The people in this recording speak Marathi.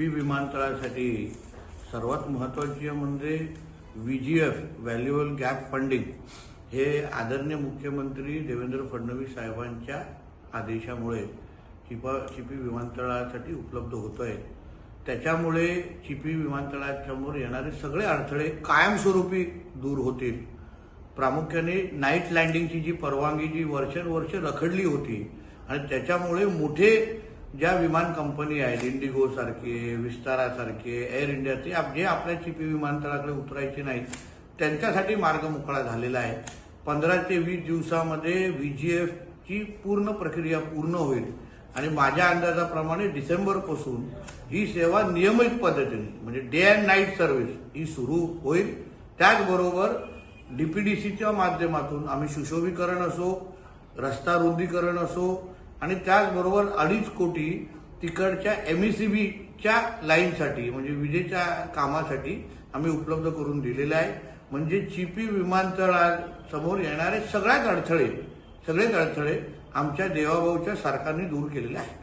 चिपी विमानतळासाठी सर्वात महत्त्वाची म्हणजे व्ही जी एफ व्हॅल्युअल गॅप फंडिंग हे आदरणीय मुख्यमंत्री देवेंद्र फडणवीस साहेबांच्या आदेशामुळे चिपा चिपी विमानतळासाठी उपलब्ध होतो आहे त्याच्यामुळे चिपी विमानतळासमोर येणारे सगळे अडथळे कायमस्वरूपी दूर होतील. प्रामुख्याने नाईट लँडिंगची जी परवानगी जी वर्षानुवर्ष रखडली होती आणि त्याच्यामुळे मोठे ज्या विमान कंपनी आहेत इंडिगो सारखे विस्तारा सारखे एअर इंडिया ते जे आपल्या चिपी विमानतळाकडे उतरायचे नाहीत त्यांच्यासाठी मार्ग मोकळा झालेला आहे. पंधरा ते वीस दिवसामध्ये व्ही जी एफची पूर्ण प्रक्रिया पूर्ण होईल. आणि माझ्या अंदाजाप्रमाणे डिसेंबरपासून ही सेवा नियमित पद्धतीने म्हणजे डे अँड नाईट सर्व्हिस ही सुरू होईल. त्याचबरोबर डी पी डी सीच्या माध्यमातून आम्ही सुशोभीकरण असो रस्ता रुंदीकरण असो आणि त्याचबरोबर अडीच कोटी तिकडच्या एम ए सी बीच्या लाईनसाठी म्हणजे विजेच्या कामासाठी आम्ही उपलब्ध करून दिलेले आहे. म्हणजे चिपी विमानतळासमोर येणारे सगळ्याच अडथळे सगळेच अडथळे आमच्या देवाभाऊच्या सरकारने दूर केलेले आहेत.